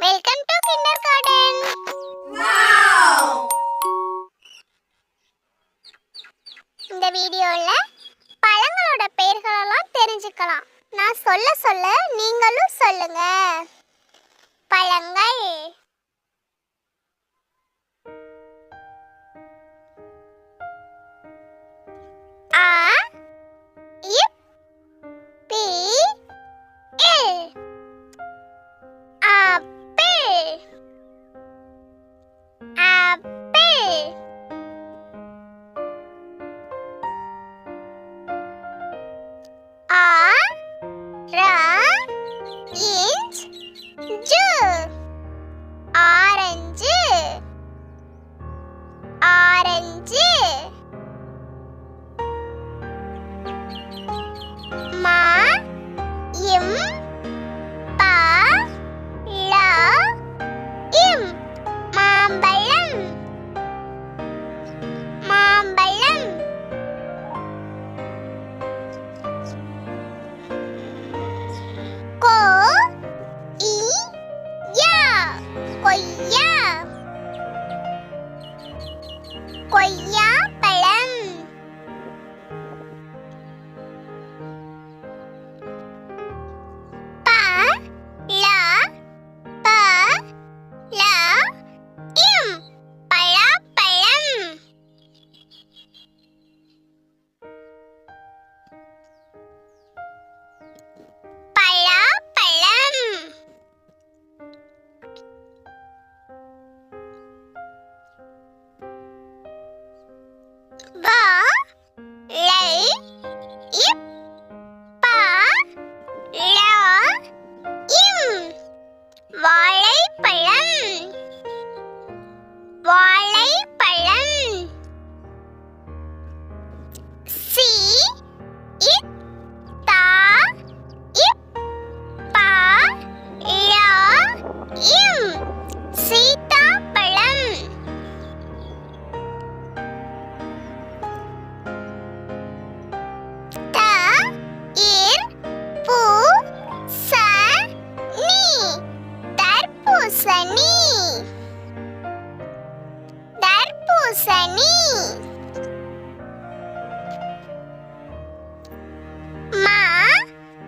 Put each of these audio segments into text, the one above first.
Welcome to kinder garden இந்த வீடியோல பழங்களோட பெயர்களெல்லாம் தெரிஞ்சுக்கலாம். நான் சொல்ல சொல்ல நீங்களும் சொல்லுங்க. பழங்கள். Oh. పూసని మా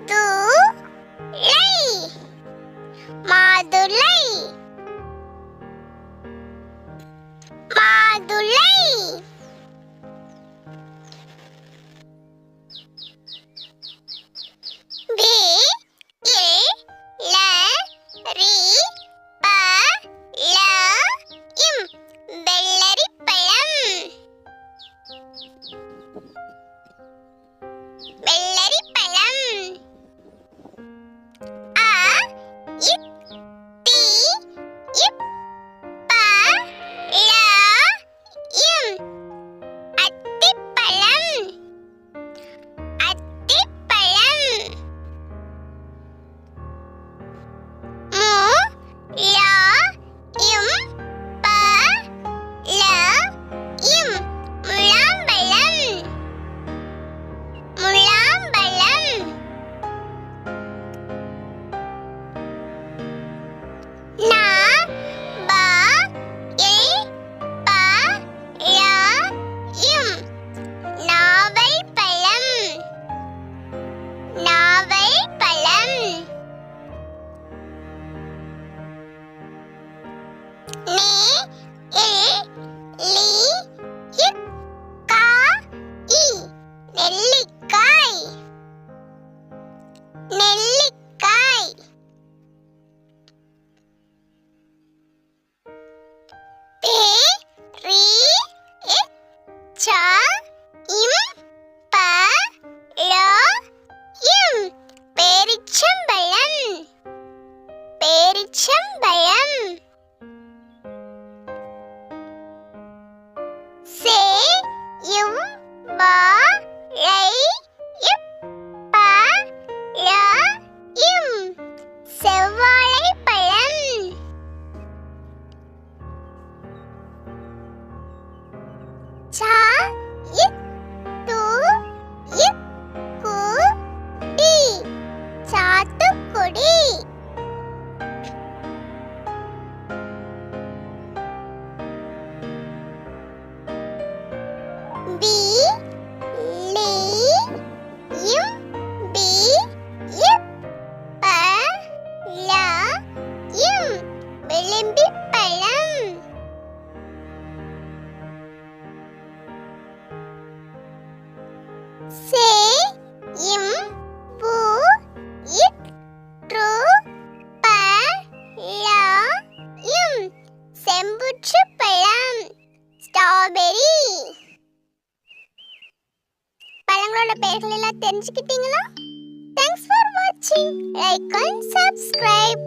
దు లై మాదులై வெள்ளரி பழம். ஆ இப் டி இப் ப ல இம். chimba சே இம் பூ இட் ட்ரூ ப ல இம். செம்புற்று பழம் ஸ்ட்ராபெரி. பழங்களோட பெயர்கள் எல்லாம் தெரிஞ்சுக்கிட்டீங்களா? தேங்க்ஸ் ஃபார் வாட்சிங் லைக் அண்ட் சப்ஸ்கிரைப்